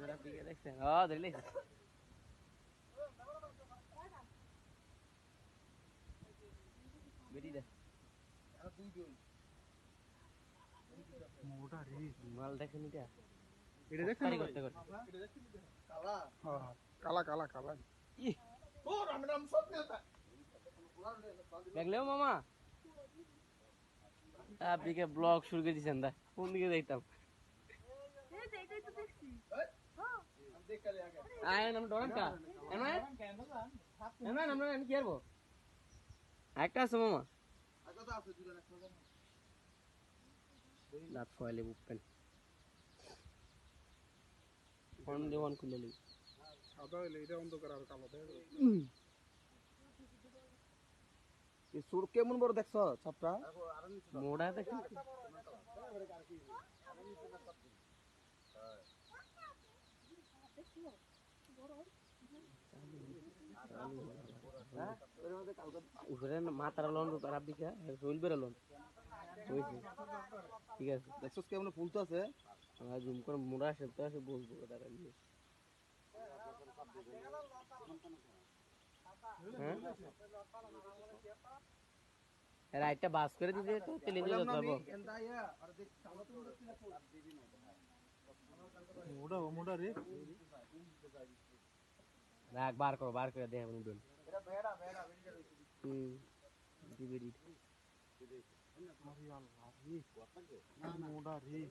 তোরা পিকে দেখছেন ও মোটা রে মাল দেখেন এটা এটা ভাই? করতে করতে হ্যাঁ, কালা কালা কালা ই দেখলেও মামা আপনি কে ব্লগ শুরু করে দিয়েছেন দা কোন দিকে দেখতাম এমন এমন আমরা আমি কি করব একটা আছে, মামা। দাঁত ফয়েলে বুকপেন ফোন দিয়ে অন খুলে নিবি সাদা হইলে এটা অন্ধকার আর কালো এই সুর কেমন বড় দেখছ চাপটা মোড়া দেখি। উপরে মাথার লোন বেড়ে লোন। ঠিক আছে। কেমন আছে? আর জুম করে মোড়া আসে তো আসে বলব নিয়ে হ্যাঁ? রাইটটা বাস করে দিতে তো তেলে পারব মোটা ও মোটা রে। রাখ বার করো বার করে দেখে হুম। দি আরে আল্লাহ রে মোটা রে।